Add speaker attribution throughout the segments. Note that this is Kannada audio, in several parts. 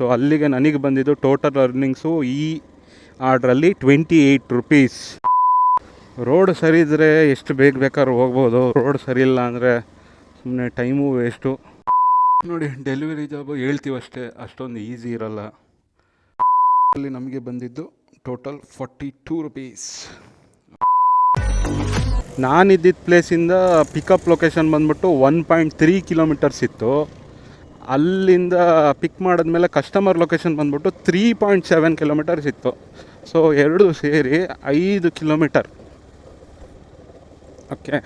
Speaker 1: ಸೊ ಅಲ್ಲಿಗೆ ನನಗೆ ಬಂದಿದ್ದು ಟೋಟಲ್ ಅರ್ನಿಂಗ್ಸು ಈ ಆರ್ಡ್ರಲ್ಲಿ ಟ್ವೆಂಟಿ ಏಯ್ಟ್ ರುಪೀಸ್ ರೋಡ್ ಸರಿ ಇದ್ದರೆ ಎಷ್ಟು ಬೇಗ ಬೇಕಾದ್ರೂ ಹೋಗ್ಬೋದು. ರೋಡ್ ಸರಿ ಇಲ್ಲ ಅಂದರೆ ಸುಮ್ಮನೆ ಟೈಮು ವೇಸ್ಟು ನೋಡಿ ಡೆಲಿವರಿ ಜಾಬು ಹೇಳ್ತೀವಷ್ಟೇ ಅಷ್ಟೊಂದು ಈಸಿ ಇರಲ್ಲ. ಅಲ್ಲಿ ನಮಗೆ ಬಂದಿದ್ದು ಟೋಟಲ್ ಫಾರ್ಟಿ ಟೂ ರುಪೀಸ್ ನಾನಿದ್ದಿದ್ದ ಪ್ಲೇಸಿಂದ ಪಿಕಪ್ ಲೊಕೇಶನ್ ಬಂದ್ಬಿಟ್ಟು ಒನ್ ಪಾಯಿಂಟ್ ತ್ರೀ ಕಿಲೋಮೀಟರ್ಸ್ ಇತ್ತು. ಅಲ್ಲಿಂದ ಪಿಕ್ ಮಾಡಿದ್ಮೇಲೆ ಕಸ್ಟಮರ್ ಲೊಕೇಶನ್ ಬಂದ್ಬಿಟ್ಟು ತ್ರೀ ಪಾಯಿಂಟ್ ಸೆವೆನ್ ಕಿಲೋಮೀಟರ್ಸ್ ಇತ್ತು ಸೊ ಎರಡು ಸೇರಿ ಐದು ಕಿಲೋಮೀಟರ್ ಓಕೆ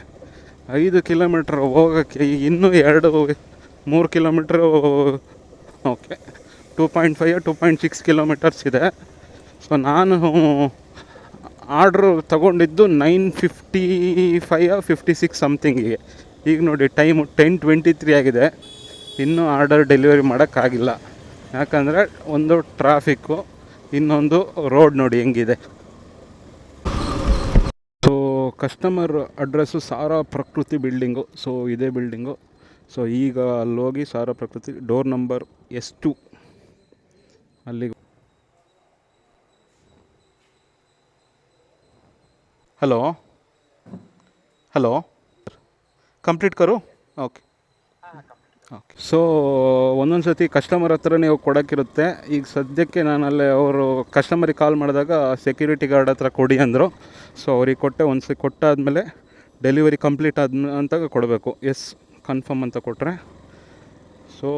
Speaker 1: ಐದು ಕಿಲೋಮೀಟ್ರ್ ಹೋಗೋಕ್ಕೆ ಇನ್ನೂ ಎರಡು, ಮೂರು kilometre okay two point five two point six kilometres ಇದೆ. ಸೊ ನಾನು ಆರ್ಡ್ರು ತಗೊಂಡಿದ್ದು nine fifty five fifty six ಸಮಥಿಂಗಿಗೆ ಈಗ ನೋಡಿ ಟೈಮು ಟೆನ್ ಟ್ವೆಂಟಿ ತ್ರೀ ಆಗಿದೆ. ಇನ್ನೂ ಆರ್ಡರ್ ಡೆಲಿವರಿ ಮಾಡೋಕ್ಕಾಗಿಲ್ಲ. ಯಾಕಂದರೆ ಒಂದು ಟ್ರಾಫಿಕ್ಕು, ಇನ್ನೊಂದು ರೋಡ್ ನೋಡಿ ಹೆಂಗಿದೆ. So customer address Sara Prakruthi building so ಇದೇ ಬಿಲ್ಡಿಂಗು ಸೊ ಈಗ ಅಲ್ಲೋಗಿ Sara Prakruthi door number S two. ಅಲ್ಲಿಗೆ ಹಲೋ ಹಲೋ ಕಂಪ್ಲೀಟ್ ಕರು? ಓಕೆ ಸೊ ಒಂದೊಂದು ಸತಿ ಕಸ್ಟಮರ್ ಹತ್ರ ನೀವು ಕೊಡೋಕ್ಕಿರುತ್ತೆ ಈಗ ಸದ್ಯಕ್ಕೆ ನಾನು ಅಲ್ಲೇ ಅವರು ಕಸ್ಟಮರಿಗೆ ಕಾಲ್ ಮಾಡಿದಾಗ ಸೆಕ್ಯೂರಿಟಿ ಗಾರ್ಡ್ ಹತ್ರ ಕೊಡಿ ಅಂದರು. ಸೊ ಅವ್ರಿಗೆ ಕೊಟ್ಟೆ ಒಂದು ಕೊಟ್ಟಾದಮೇಲೆ ಡೆಲಿವರಿ ಕಂಪ್ಲೀಟ್ ಆದ ಅಂತ ಕೊಡಬೇಕು. ಎಸ್ ಕನ್ಫರ್ಮ್ ಅಂತ ಕೊಟ್ಟರೆ ಸೊ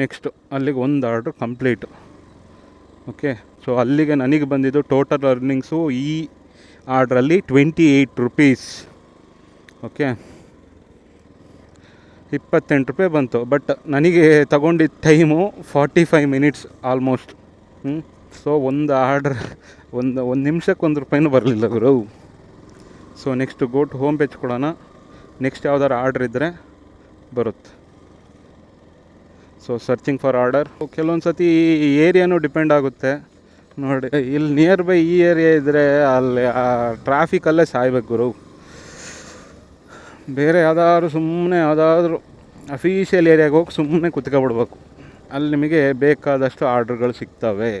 Speaker 1: ನೆಕ್ಸ್ಟ್ ಅಲ್ಲಿಗೆ ಒಂದು ಆರ್ಡ್ರ್ ಕಂಪ್ಲೀಟು ಓಕೆ ಸೊ ಅಲ್ಲಿಗೆ ನನಗೆ ಬಂದಿದ್ದು ಟೋಟಲ್ ಅರ್ನಿಂಗ್ಸು ಈ ಆರ್ಡ್ರಲ್ಲಿ ಟ್ವೆಂಟಿ ಏಯ್ಟ್ ರುಪೀಸ್ ಓಕೆ ಇಪ್ಪತ್ತೆಂಟು ರೂಪಾಯಿ ಬಂತು. ಬಟ್ ನನಗೆ ತಗೊಂಡಿದ್ದ time forty five minutes almost ಹ್ಞೂ ಸೊ ಒಂದು ಆರ್ಡ್ರ್ ಒಂದು ಒಂದು ನಿಮಿಷಕ್ಕೆ ಒಂದು ರೂಪಾಯಿನೂ ಬರಲಿಲ್ಲ ಗುರು. So next go to home page ಕೊಡೋಣ. ನೆಕ್ಸ್ಟ್ ಯಾವ್ದಾರು ಆರ್ಡ್ರ್ ಇದ್ದರೆ ಬರುತ್ತೆ. ಸೊ ಸರ್ಚಿಂಗ್ ಫಾರ್ ಆರ್ಡರ್ ಕೆಲವೊಂದು ಸತಿ ಏರಿಯಾನೂ ಡಿಪೆಂಡ್ ಆಗುತ್ತೆ. ನೋಡಿ, ಇಲ್ಲಿ ನಿಯರ್ ಬೈ ಈ ಏರಿಯಾ ಇದ್ದರೆ ಅಲ್ಲಿ ಟ್ರಾಫಿಕಲ್ಲೇ ಸಾಯ್ಬೇಕು ಗುರು. ಬೇರೆ ಯಾವ್ದಾದ್ರು ಸುಮ್ಮನೆ ಯಾವುದಾದ್ರೂ ಅಫೀಷಿಯಲ್ ಏರಿಯಾಗೆ ಹೋಗಿ ಸುಮ್ಮನೆ ಕುತ್ಕೊಬಿಡ್ಬೇಕು. ಅಲ್ಲಿ ನಿಮಗೆ ಬೇಕಾದಷ್ಟು ಆರ್ಡ್ರ್ಗಳು ಸಿಗ್ತವೆ.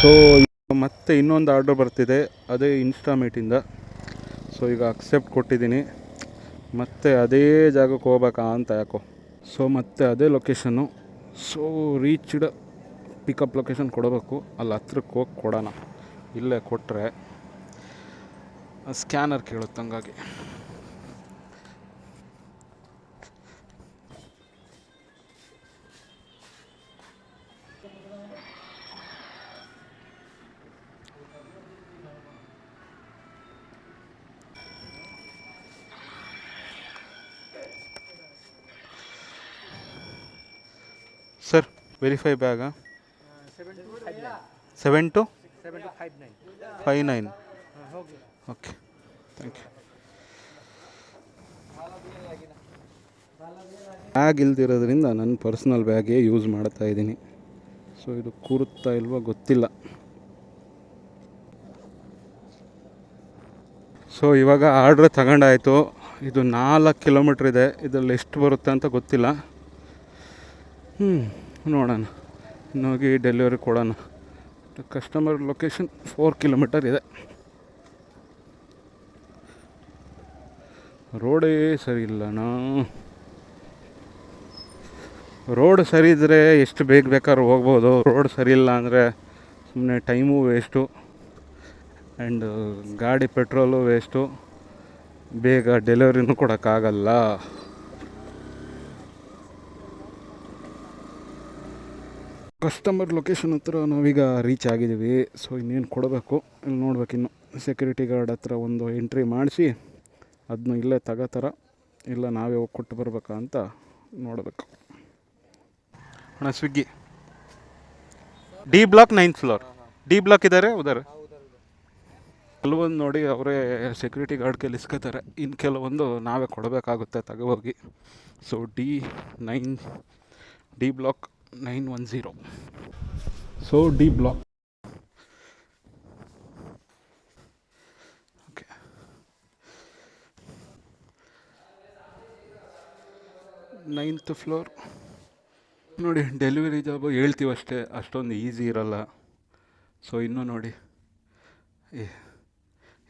Speaker 1: ಸೊ ಮತ್ತೆ ಇನ್ನೊಂದು ಆರ್ಡ್ರ್ ಬರ್ತಿದೆ. ಅದೇ ಇನ್ಸ್ಟಾಮೀಟಿಂದ ಸೊ ಈಗ ಅಕ್ಸೆಪ್ಟ್ ಕೊಟ್ಟಿದ್ದೀನಿ. ಮತ್ತೆ ಅದೇ ಜಾಗಕ್ಕೆ ಹೋಗ್ಬೇಕಾ ಅಂತ ಯಾಕೋ. ಸೊ ಮತ್ತೆ ಅದೇ location so reached pickup location ಕೊಡಬೇಕು. ಅಲ್ಲಿ ಹತ್ರಕ್ಕೆ ಹೋಗಿ ಕೊಡೋಣ. ಇಲ್ಲೇ ಕೊಟ್ಟರೆ ಸ್ಕ್ಯಾನರ್ ಕೇಳುತ್ತೆ ಹಂಗಾಗಿ. Sir verify ಬ್ಯಾಗಾ seven two five nine okay. Thank you. Bag ಇಲ್ದಿರೋದ್ರಿಂದ ನನ್ನ ಪರ್ಸ್ನಲ್ ಬ್ಯಾಗೇ ಯೂಸ್ ಮಾಡ್ತಾ ಇದ್ದೀನಿ. ಸೊ ಇದು ಕೂರುತ್ತಾ ಇಲ್ವೋ ಗೊತ್ತಿಲ್ಲ. ಸೊ ಇವಾಗ ಆರ್ಡ್ರ್ ತಗೊಂಡಾಯಿತು. ಇದು ನಾಲ್ಕು ಕಿಲೋಮೀಟ್ರ್ ಇದೆ. ಇದರಲ್ಲಿ ಎಷ್ಟು ಬರುತ್ತೆ ಅಂತ ಗೊತ್ತಿಲ್ಲ. ಹ್ಞೂ ನೋಡೋಣ. ಇನ್ನೋಗಿ ಡೆಲಿವರಿ ಕೊಡೋಣ. ಕಸ್ಟಮರ್ ಲೊಕೇಶನ್ ಫೋರ್ ಕಿಲೋಮೀಟರ್ ಇದೆ. ರೋಡೇ ಸರಿ ಇಲ್ಲಣ್ಣ ರೋಡ್ ಸರಿ ಇದ್ದರೆ ಎಷ್ಟು ಬೇಗ ಬೇಕಾದ್ರೂ ಹೋಗ್ಬೋದು. ರೋಡ್ ಸರಿ ಇಲ್ಲ ಅಂದರೆ ಸುಮ್ಮನೆ ಟೈಮು ವೇಸ್ಟು. ಆ್ಯಂಡ್ ಗಾಡಿ ಪೆಟ್ರೋಲು ವೇಸ್ಟು. ಬೇಗ ಡೆಲಿವರಿನೂ ಕೊಡೋಕ್ಕಾಗಲ್ಲ. ಕಸ್ಟಮರ್ ಲೊಕೇಶನ್ ಹತ್ರ ನಾವೀಗ ರೀಚ್ ಆಗಿದ್ದೀವಿ. ಸೊ ಇನ್ನೇನು ಕೊಡಬೇಕು? ಇಲ್ಲಿ ನೋಡ್ಬೇಕು ಇನ್ನು. ಸೆಕ್ಯೂರಿಟಿ ಗಾರ್ಡ್ ಹತ್ರ ಒಂದು ಎಂಟ್ರಿ ಮಾಡಿಸಿ. ಅದನ್ನು ಇಲ್ಲೇ ತಗೋತಾರ ಇಲ್ಲ ನಾವೇ ಹೋಗಿ ಕೊಟ್ಟು ಬರ್ಬೇಕಾ ಅಂತ ನೋಡಬೇಕು. ಅಣ್ಣ Swiggy D block ninth floor D block ಇದ್ದಾರೆ ಉದಾರ? ಕೆಲವೊಂದು ನೋಡಿ ಅವರೇ ಸೆಕ್ಯೂರಿಟಿ ಗಾರ್ಡ್ ಕೈಲಿ ಇಸ್ಕೋತಾರೆ ಇನ್ನು ಕೆಲವೊಂದು ನಾವೇ ಕೊಡಬೇಕಾಗುತ್ತೆ ತಗೋಗಿ so D nine D block nine one zero so D block ninth floor. ನೋಡಿ ಡೆಲಿವರಿ ಜಾಬು ಹೇಳ್ತೀವಷ್ಟೇ ಅಷ್ಟೊಂದು ಈಸಿ ಇರಲ್ಲ. ಸೊ ಇನ್ನೂ ನೋಡಿ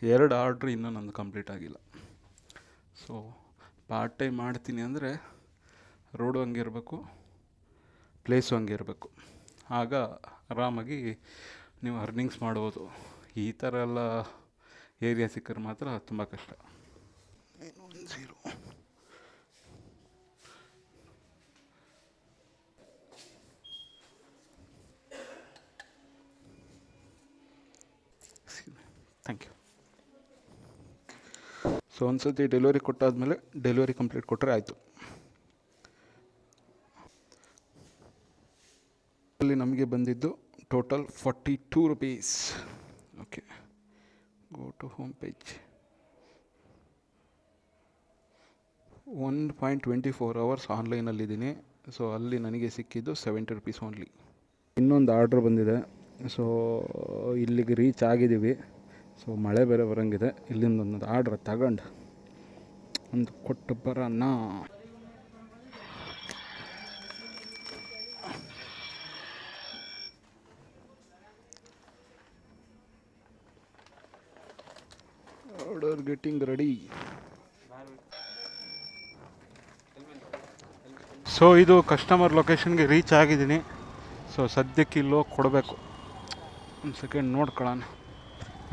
Speaker 1: ಎರಡು ಆರ್ಡ್ರ್ ಇನ್ನೂ ನಂದು ಕಂಪ್ಲೀಟ್ ಆಗಿಲ್ಲ. ಸೊ ಪಾರ್ಟ್ ಟೈಮ್ ಮಾಡ್ತೀನಿ ಅಂದರೆ ರೋಡು ಹಂಗಿರಬೇಕು ಪ್ಲೇಸು ಹಂಗಿರಬೇಕು ಆಗ ಆರಾಮಾಗಿ ನೀವು ಅರ್ನಿಂಗ್ಸ್ ಮಾಡ್ಬೋದು. ಈ ಥರ ಎಲ್ಲ ಏರಿಯಾ ಸಿಕ್ಕರೆ ಮಾತ್ರ ತುಂಬ ಕಷ್ಟ. ಥ್ಯಾಂಕ್ ಯು ಸೊ ಒಂದು ಸತಿ ಡೆಲಿವರಿ ಕೊಟ್ಟಾದಮೇಲೆ ಡೆಲಿವರಿ ಕಂಪ್ಲೀಟ್ ಕೊಟ್ಟರೆ ಆಯಿತು. ಅಲ್ಲಿ ನಮಗೆ ಬಂದಿದ್ದು total forty two rupees okay go to home page one point twenty four hours ಆನ್ಲೈನಲ್ಲಿದ್ದೀನಿ so ಅಲ್ಲಿ ನನಗೆ ಸಿಕ್ಕಿದ್ದು ಸೆವೆಂಟಿ ರುಪೀಸ್ ಓನ್ಲಿ ಇನ್ನೊಂದು ಆರ್ಡ್ರ್ ಬಂದಿದೆ. ಸೊ ಇಲ್ಲಿಗೆ ರೀಚ್ ಆಗಿದ್ದೀವಿ. ಸೊ ಮಳೆ ಬೇರೆ ಬರೋಂಗಿದೆ. ಇಲ್ಲಿಂದ ಒಂದು ಆರ್ಡ್ರ್ ತಗೊಂಡು ಒಂದು ಕೊಟ್ಟು ಬರೋಣ. ಆರ್ಡರ್ ಗೆಟಿಂಗ್ ರೆಡಿ ಸೊ ಇದು ಕಸ್ಟಮರ್ ಲೊಕೇಶನ್ಗೆ ರೀಚ್ ಆಗಿದ್ದೀನಿ. ಸೊ ಸದ್ಯಕ್ಕೆ ಇಲ್ಲೋ ಕೊಡಬೇಕು. ಒಂದು ಸೆಕೆಂಡ್ ನೋಡ್ಕೊಳ್ಳೋಣ.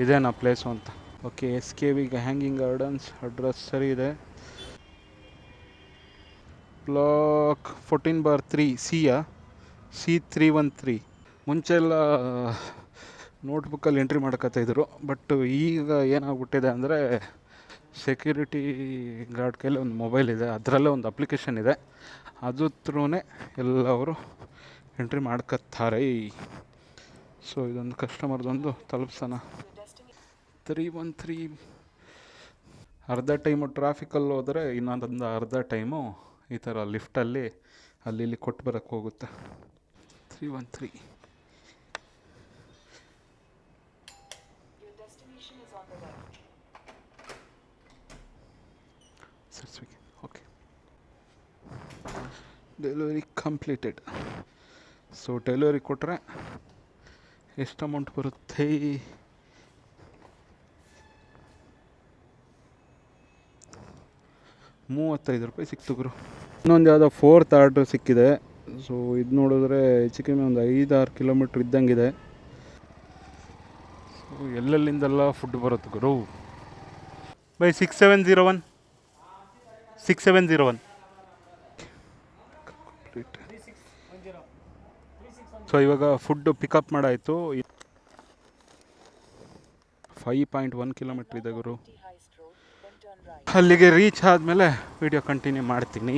Speaker 1: ಇದೇನಾ ಪ್ಲೇಸು ಅಂತ. Okay S K V hanging gardens address ಸರಿ ಇದೆ. ಬ್ಲಾಕ್ ಫೋರ್ಟೀನ್ ಬಾರ್ ತ್ರೀ ಸಿಯಾ ಸಿ ತ್ರೀ ಒನ್ ತ್ರೀ ಮುಂಚೆ ಎಲ್ಲ ನೋಟ್ಬುಕ್ಕಲ್ಲಿ ಎಂಟ್ರಿ ಮಾಡ್ಕೊತಾಯಿದ್ರು ಬಟ್ ಈಗ ಏನಾಗ್ಬಿಟ್ಟಿದೆ ಅಂದರೆ ಸೆಕ್ಯೂರಿಟಿ ಗಾರ್ಡ್ ಕೈಲಿ ಒಂದು ಮೊಬೈಲ್ ಇದೆ. ಅದರಲ್ಲೇ ಒಂದು ಅಪ್ಲಿಕೇಶನ್ ಇದೆ. ಅದು ಥ್ರೂನೇ ಎಲ್ಲವರು ಎಂಟ್ರಿ ಮಾಡ್ಕೊತಾರೆ. ಸೊ ಇದೊಂದು ಕಸ್ಟಮರ್ದೊಂದು ತಲುಪ್ಸೋಣ. ತ್ರೀ ಒನ್ ತ್ರೀ ಅರ್ಧ ಟೈಮು ಟ್ರಾಫಿಕಲ್ಲಿ ಹೋದರೆ ಇನ್ನೊಂದೊಂದು ಅರ್ಧ ಟೈಮು ಈ ಥರ ಲಿಫ್ಟಲ್ಲಿ ಅಲ್ಲಿ ಇಲ್ಲಿ ಕೊಟ್ಟು ಬರೋಕ್ಕೆ ಹೋಗುತ್ತೆ. Three one three okay delivery completed so delivery ಕೊಟ್ಟರೆ ಎಷ್ಟು ಅಮೌಂಟ್ ಬರುತ್ತೆ? ಮೂವತ್ತೈದು ರೂಪಾಯಿ ಸಿಕ್ತು ಗುರು. ಇನ್ನೊಂದು ಯಾವುದೋ ಫೋರ್ತ್ ಆರ್ಡ್ರ್ ಸಿಕ್ಕಿದೆ. ಸೊ ಇದು ನೋಡಿದ್ರೆ ಹೆಚ್ಚು ಕಮ್ಮಿ ಒಂದು ಐದಾರು ಕಿಲೋಮೀಟ್ರ್ ಇದ್ದಂಗಿದೆ. ಸೊ ಎಲ್ಲೆಲ್ಲಿಂದೆಲ್ಲ ಫುಡ್ ಬರುತ್ತೆ ಗುರು? Bye six seven zero one six seven zero one so ಇವಾಗ ಫುಡ್ಡು ಪಿಕಪ್ ಮಾಡಾಯಿತು. ಫೈವ್ ಪಾಯಿಂಟ್ ಒನ್ ಕಿಲೋಮೀಟ್ರ್ ಇದೆ ಗುರು. ಅಲ್ಲಿಗೆ ರೀಚ್ ಆದಮೇಲೆ ವಿಡಿಯೋ ಕಂಟಿನ್ಯೂ ಮಾಡ್ತೀನಿ.